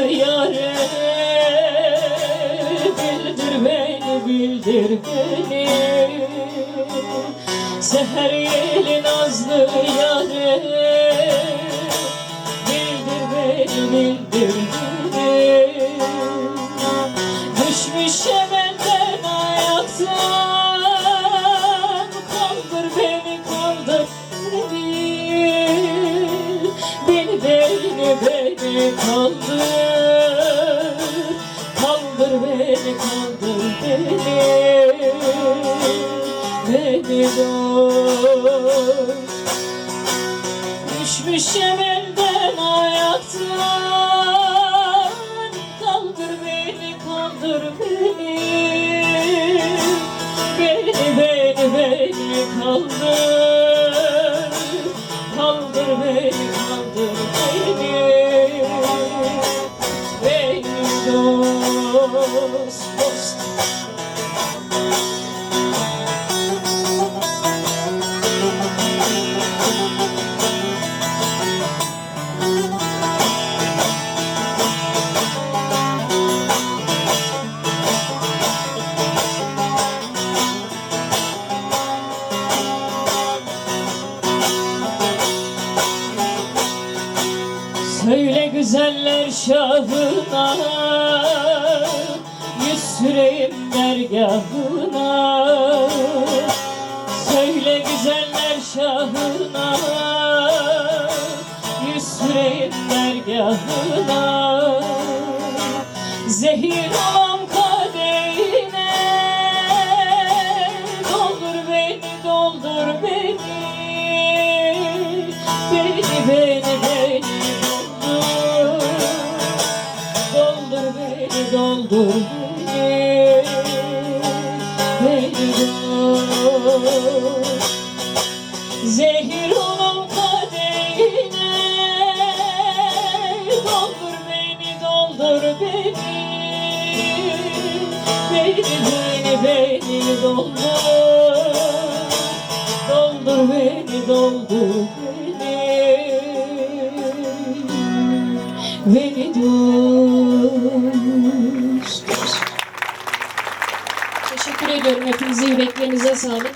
yâre Bildir beni, bildir beni Seher yeli nazlı yâre Bildir beni, bildir beni kaldır Kaldır beni, kaldır beni. Beni dost Düşmüş emelden ayaktan Kaldır beni, kaldır beni. Beni, beni, beni kaldır. Kaldır beni, kaldır beni güzeller şahına Yüz süreyim dergahına. Söyle güzeller şahına Yüz süreyim dergahına. Zehir olan kadehine Doldur beni, doldur beni. Beni, beni, beni, doldur beni doldur Zehir olan kadehine Doldur beni, doldur beni. Beni, beni, beni doldur. Doldur beni, doldur beni. Beni dost Teşekkür ediyorum. Hepinizin yüreklerinize sağlık.